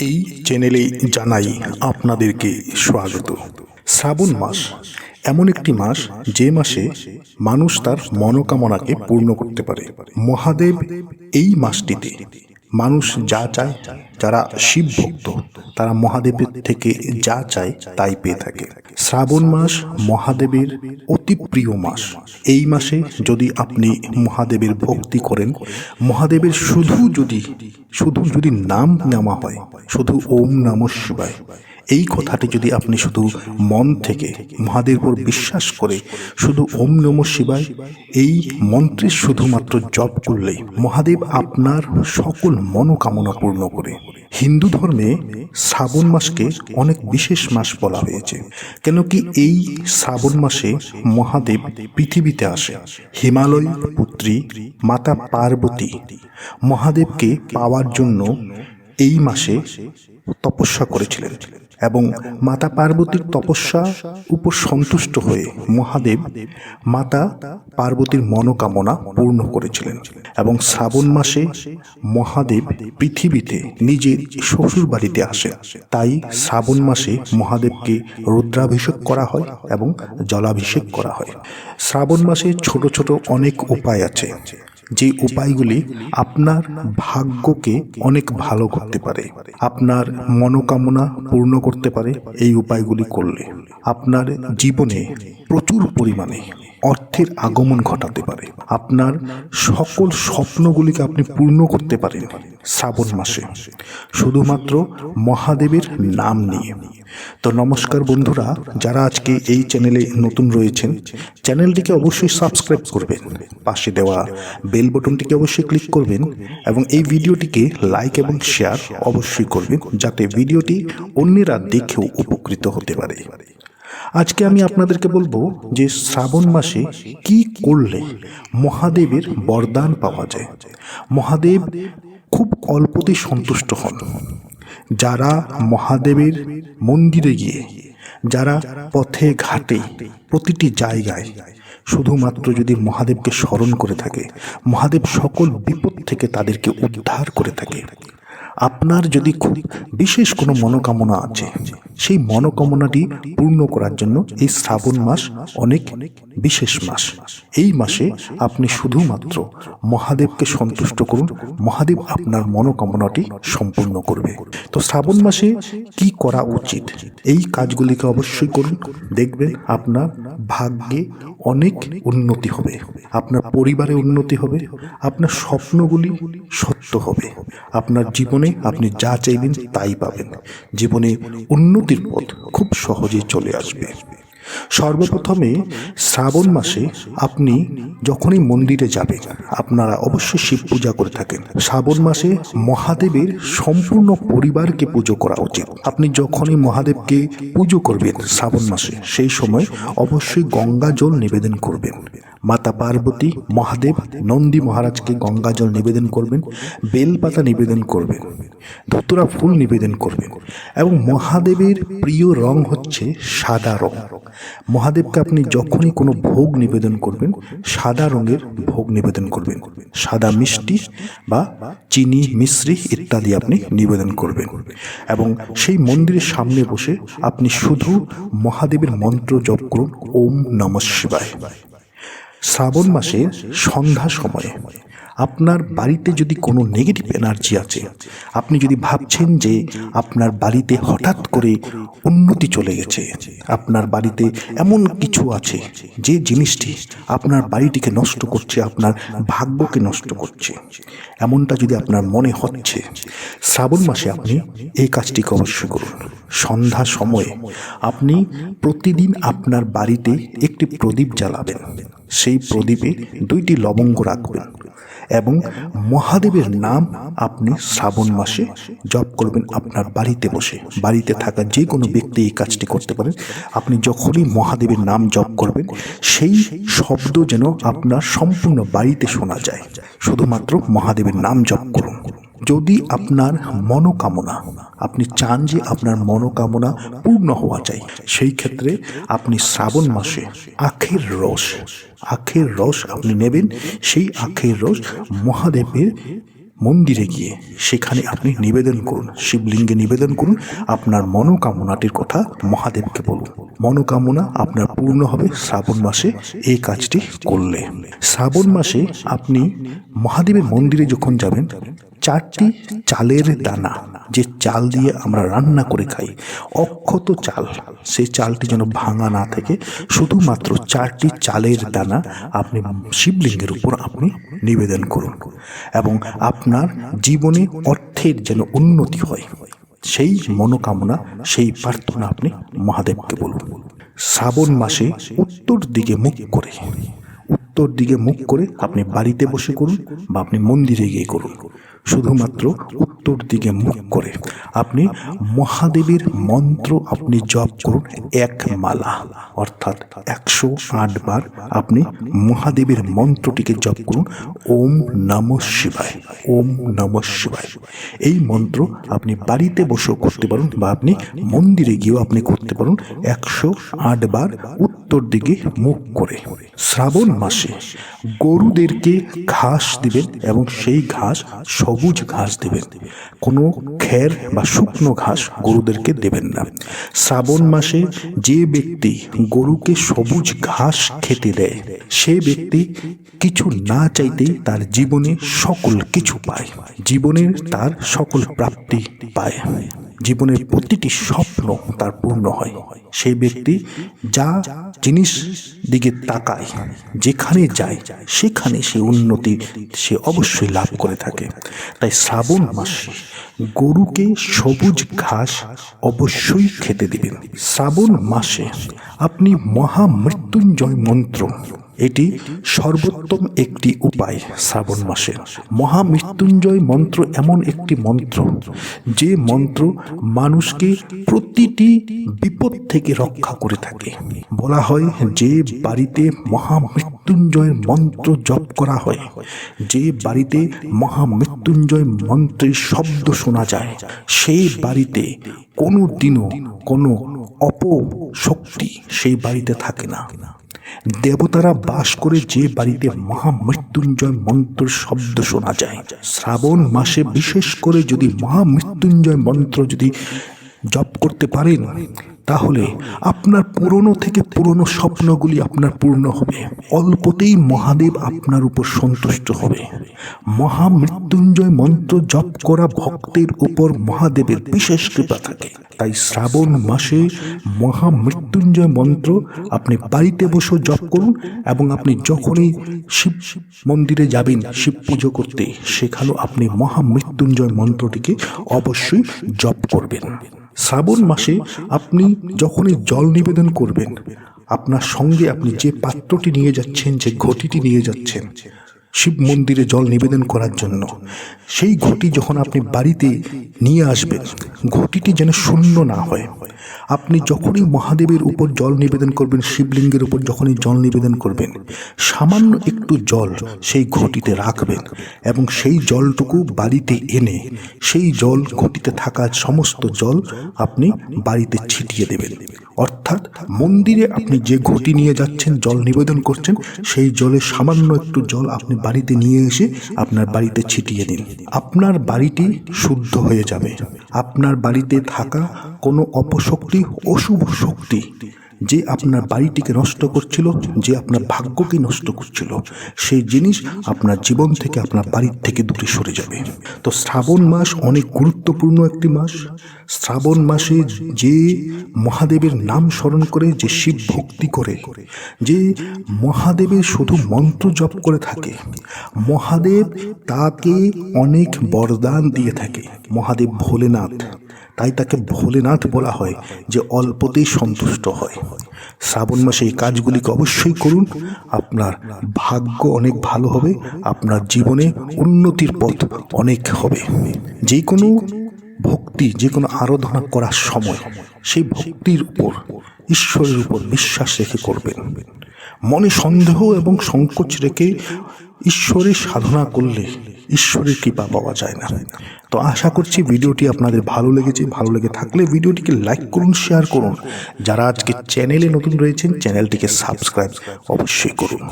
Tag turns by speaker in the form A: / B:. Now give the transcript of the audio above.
A: এই চ্যানেলে জানাই আপনাদেরকে স্বাগত। শ্রাবণ মাস এমন একটি মাস যে মাসে মানুষ তার মনোকামনাকে পূর্ণ করতে পারে। মহাদেব এই মাসটিতে মানুষ যা চায়, যারা শিব ভক্ত তারা মহাদেবের থেকে যা চায় তাই পেয়ে থাকে। শ্রাবণ মাস মহাদেবের অতি প্রিয় মাস। এই মাসে যদি আপনি মহাদেবের ভক্তি করেন, মহাদেবের শুধু যদি শুধু যদি নাম নেওয়া হয়, শুধু ওম নম শিবায় এই কথাটি যদি আপনি শুধু মন থেকে মহাদেবের উপর বিশ্বাস করে শুধু ওম নম শিবায়, এই মন্ত্রের শুধুমাত্র জপ করলেই মহাদেব আপনার সকল মনোকামনা পূর্ণ করে। হিন্দু ধর্মে শ্রাবণ মাসকে অনেক বিশেষ মাস বলা হয়েছে কেন কি এই শ্রাবণ মাসে মহাদেব পৃথিবীতে আসে। হিমালয় পুত্রী মাতা পার্বতী মহাদেবকে পাওয়ার জন্য এই মাসে তপস্যা করেছিলেন। এবং মাতা পার্বতীর তপস্যা উপর সন্তুষ্ট হয়ে মহাদেব মাতা পার্বতীর মনোকামনা পূর্ণ করেছিলেন এবং শ্রাবণ মাসে মহাদেব পৃথিবীতে নিজের শ্বশুর বাড়িতে আসে তাই শ্রাবণ মাসে মহাদেবকে রুদ্রাভিষেক করা হয় এবং জলাভিষেক করা হয়। শ্রাবণ মাসে ছোট ছোট অনেক উপায় আছে। যে উপায়গুলি আপনার ভাগ্যকে অনেক ভালো করতে পারে, আপনার মনোকামনা পূর্ণ করতে পারে, এই উপায়গুলি করলে আপনার জীবনে প্রচুর পরিমাণে অর্থের আগমন ঘটাতে পারে। আপনার সকল স্বপ্নগুলিকে আপনি পূর্ণ করতে পারেন। শ্রাবণ মাসে। শুধুমাত্র মহাদেবের নাম নিয়ে। তো নমস্কার বন্ধুরা যারা আজকে এই চ্যানেলে নতুন রয়েছেন চ্যানেলটিকে অবশ্যই সাবস্ক্রাইব করবেন পাশে দেওয়া বেল বটনটিকে অবশ্যই ক্লিক করবেন এবং এই ভিডিওটিকে লাইক এবং শেয়ার অবশ্যই করবেন যাতে ভিডিওটি অন্যেরা দেখেও উপকৃত হতে পারে। আজকে আমি আপনাদেরকে বলব যে শ্রাবণ মাসে কি করলে মহাদেবের বরদান পাওয়া যায়? মহাদেব খুব অল্পতেই সন্তুষ্ট হন। যারা মহাদেবের মন্দিরে গিয়ে, যারা পথে ঘাটে, প্রতিটি জায়গায় শুধুমাত্র যদি মহাদেবকে স্মরণ করে থাকে, মহাদেব সকল বিপদ থেকে তাদেরকে উদ্ধার করে থাকে। আপনার যদি খুব বিশেষ কোনো মনোকামনা আছে সেই মনোকামনাটি পূর্ণ করার জন্য এই শ্রাবণ মাস অনেক বিশেষ মাস। এই মাসে আপনি শুধুমাত্র মহাদেবকে সন্তুষ্ট করুন, মহাদেব আপনার মনোকামনাটি সম্পূর্ণ করবে। তো শ্রাবণ মাসে কি করা উচিত? এই কাজগুলিকে অবশ্যই করুন দেখবেন আপনার ভাগ্যে অনেক উন্নতি হবে, আপনার পরিবারে উন্নতি হবে, আপনার স্বপ্নগুলি সত্য হবে, আপনার জীবনে আপনি যা চাইবেন তাই পাবেন। জীবনে উন্নতির পথ খুব সহজেই চলে আসবে। সর্বপ্রথমে শ্রাবণ মাসে আপনি যখনই মন্দিরে যাবেন আপনারা অবশ্যই শিব পূজা করে থাকেন। শ্রাবণ মাসে মহাদেবের সম্পূর্ণ পরিবারকে পুজো করা উচিত। আপনি যখনই মহাদেবকে পুজো করবেন শ্রাবণ মাসে সেই সময় অবশ্যই গঙ্গা জল নিবেদন করবেন। মাতা পার্বতী মহাদেব নন্দী মহারাজকে গঙ্গা জল নিবেদন করবেন। বেলপাতা নিবেদন করবেন। ধুতুরা ফুল নিবেদন করবেন। এবং মহাদেবের প্রিয় রং হচ্ছে সাদা রং। মহাদেবকে আপনি যখনই কোনো ভোগ নিবেদন করবেন, সাদা রঙের ভোগ নিবেদন করবেন। সাদা মিষ্টি বা চিনি মিশ্রি ইত্যাদি আপনি নিবেদন করবেন। এবং সেই মন্দিরের সামনে বসে আপনি শুধু মহাদেবের মন্ত্র জপ করুন, ওম নম শিবায়। শ্রাবণ মাসে সন্ধ্যা সময়ে আপনার বাড়িতে যদি কোনো নেগেটিভ এনার্জি আছে, আপনি যদি ভাবছেন যে আপনার বাড়িতে হঠাৎ করে উন্নতি চলে গেছে, আপনার বাড়িতে এমন কিছু আছে যে জিনিসটি আপনার বাড়িটিকে নষ্ট করছে, আপনার ভাগ্যকে নষ্ট করছে, এমনটা যদি আপনার মনে হচ্ছে, শ্রাবণ মাসে আপনি এই কাজটিকে অবশ্যই করুন। সন্ধ্যা সময়ে আপনি প্রতিদিন আপনার বাড়িতে একটি প্রদীপ জ্বালাবেন। সেই প্রদীপে দুইটি লবঙ্গ রাখবেন। এবং মহাদেবের নাম আপনি শ্রাবণ মাসে জপ করবেন আপনার বাড়িতে বসে। বাড়িতে থাকা যে কোনো ব্যক্তি এই কাজটি করতে পারেন। আপনি যখনই মহাদেবের নাম জপ করবেন, সেই শব্দ যেন আপনার সম্পূর্ণ বাড়িতে শোনা যায়। শুধুমাত্র মহাদেবের নাম জপ করুন। যদি আপনার মনোকামনা, আপনি চান যে আপনার মনোকামনা পূর্ণ হওয়া চাই, সেই ক্ষেত্রে আপনি শ্রাবণ মাসে আখের রস আখের রস আপনি নেবেন, সেই আখের রস মহাদেবের মন্দিরে গিয়ে সেখানে আপনি নিবেদন করুন, শিবলিঙ্গে নিবেদন করুন, আপনার মনোকামনাটির কথা মহাদেবকে বলুন। মনোকামনা আপনার পূর্ণ হবে শ্রাবণ মাসে এই কাজটি করলে। শ্রাবণ মাসে আপনি মহাদেবের মন্দিরে যখন যাবেন, চারটি চালের দানা, যে চাল দিয়ে আমরা রান্না করে খাই, অক্ষত চাল, সেই চালটি যেন ভাঙা না থেকে, শুধুমাত্র চারটি চালের দানা আপনি শিবলিঙ্গের উপর আপনি নিবেদন করুন এবং আপনার জীবনে অর্থের যেন উন্নতি হয়, সেই মনোকামনা, সেই প্রার্থনা আপনি মহাদেবকে বলুন। শ্রাবণ মাসে উত্তর দিকে মুখ করে, উত্তর দিকে মুখ করে আপনি বাড়িতে বসে করুন বা আপনি মন্দিরে গিয়ে করুন। শুধুমাত্র উত্তর দিকে মুখ করে। আপনি মহাদেবের মন্ত্র আপনি জপ করুন এক মালা, অর্থাৎ একশো আট বার আপনি মহাদেবের মন্ত্রটিকে জপ করুন, ওম নম শিবায়, ওম নম শিবায়। এই মন্ত্র আপনি বাড়িতে বসেও করতে পারেন বা আপনি মন্দিরে গিয়েও আপনি করতে পারুন একশো আট বার উত্তর দিকে মুখ করে। শ্রাবণ মাসে গরুদেরকে ঘাস দিবেন এবং সেই ঘাস সবুজ ঘাস দেবেন। কোনো খের বা শুকনো ঘাস গরুদেরকে দেবেন না। শ্রাবণ মাসে যে ব্যক্তি গরুকে সবুজ ঘাস খেতে দেয়, সে ব্যক্তি কিছু না চাইতে তার জীবনে সকল কিছু পায়। জীবনের তার সকল প্রাপ্তি পায়। জীবনের প্রতিটি স্বপ্ন তার পূর্ণ হয়। সেই ব্যক্তি যা জিনিস দিকে তাকায়, যেখানে যায়, সেখানে সে উন্নতি সে অবশ্যই লাভ করে থাকে। তাই শ্রাবণ মাসে গরুকে সবুজ ঘাস অবশ্যই খেতে দিবেন। শ্রাবণ মাসে আপনি মহামৃত্যুঞ্জয় মন্ত্র এটি সর্বোত্তম একটি উপায় শ্রাবণ মাসে। মহামৃত্যুঞ্জয় মন্ত্র এমন একটি মন্ত্র, যে মন্ত্র মানুষকে প্রতিটি বিপদ থেকে রক্ষা করে থাকে। বলা হয় যে বাড়িতে মহামৃত্যুঞ্জয় মন্ত্র জপ করা হয়, যে বাড়িতে মহামৃত্যুঞ্জয় মন্ত্রের শব্দ শোনা যায় সেই বাড়িতে কোনো দিনও কোনো অপশক্তি সেই বাড়িতে থাকে না। দেবতারা বাস করে যে বাড়িতে মহামৃত্যুঞ্জয় মন্ত্র শব্দ শোনা যায়। শ্রাবণ মাসে বিশেষ করে যদি মহামৃত্যুঞ্জয় মন্ত্র যদি জপ করতে পারেন তাহলে আপনার পুরনো থেকে পুরনো স্বপ্নগুলি আপনার পূর্ণ হবে। অল্পতেই মহাদেব আপনার উপর সন্তুষ্ট হবে। মহামৃত্যুঞ্জয় মন্ত্র জপ করা ভক্তের উপর মহাদেবের বিশেষ কৃপা থাকে। তাই শ্রাবণ মাসে মহামৃত্যুঞ্জয় মন্ত্র আপনি বাড়িতে বসে জপ করুন এবং আপনি যখনই শিব মন্দিরে যাবেন, শিব পুজো করতে, সেখানেও আপনি মহামৃত্যুঞ্জয় মন্ত্রটিকে অবশ্যই জপ করবেন। শ্রাবণ মাসে আপনি যখনই জল নিবেদন করবেন, আপনার সঙ্গে আপনি যে পাত্রটি নিয়ে যাচ্ছেন, যে ঘটিটি নিয়ে যাচ্ছেন শিব মন্দিরে জল নিবেদন করার জন্য। সেই ঘটি যখন আপনি বাড়িতে নিয়ে আসবেন, ঘটিটি যেন শূন্য না হয়। আপনি যখনই মহাদেবের উপর জল নিবেদন করবেন, শিবলিঙ্গের উপর যখনই জল নিবেদন করবেন, সামান্য একটু জল সেই ঘটিতে রাখবেন এবং সেই জলটুকু বাড়িতে এনে সেই জল ঘটিতে থাকা সমস্ত জল আপনি বাড়িতে ছিটিয়ে দেবেন। অর্থাৎ মন্দিরে আপনি যে ঘটি নিয়ে যাচ্ছেন, জল নিবেদন করছেন, সেই জলে সামান্য একটু জল আপনি বাড়িতে নিয়ে এসে আপনার বাড়িতে ছিটিয়ে দিন। আপনার বাড়িটি শুদ্ধ হয়ে যাবে। আপনার বাড়িতে থাকা কোনো অপশক্তি, অশুভ শক্তি যে আপনার বাড়িটিকে নষ্ট করছিল, যে আপনার ভাগ্যকে নষ্ট করছিল, সেই জিনিস আপনার জীবন থেকে আপনার বাড়ির থেকে দূরে সরে যাবে। তো শ্রাবণ মাস অনেক গুরুত্বপূর্ণ একটি মাস। শ্রাবণ মাসে যে মহাদেবের নাম স্মরণ করে, যে শিব ভক্তি করে, যে মহাদেবের শুধু মন্ত্র জপ করে থাকে, মহাদেব তাকে অনেক বরদান দিয়ে থাকে। মহাদেব ভোলেনাথ তাই তাকে ভোলেনাথ বলা হয় যে অল্পতেই সন্তুষ্ট হয়। শ্রাবণ মাসে এই কাজগুলিকে অবশ্যই করুন। আপনার ভাগ্য অনেক ভালো হবে, আপনার জীবনে উন্নতির পথ অনেক হবে। যে কোনো ভক্তি, যে কোনো আরাধনা করার সময় সেই ভক্তির উপর, ঈশ্বরের উপর বিশ্বাস রেখে করবেন। মনে সন্দেহ এবং সংকোচ রেখে ঈশ্বরের সাধনা করলে ঈশ্বরের কৃপা পাওয়া যায় না। তো আশা করছি ভিডিওটি আপনাদের ভালো লেগেছে। ভালো লেগে থাকলে ভিডিওটিকে লাইক করুন, শেয়ার করুন। যারা আজকে চ্যানেলে নতুন রয়েছেন, চ্যানেলটিকে সাবস্ক্রাইব অবশ্যই করুন।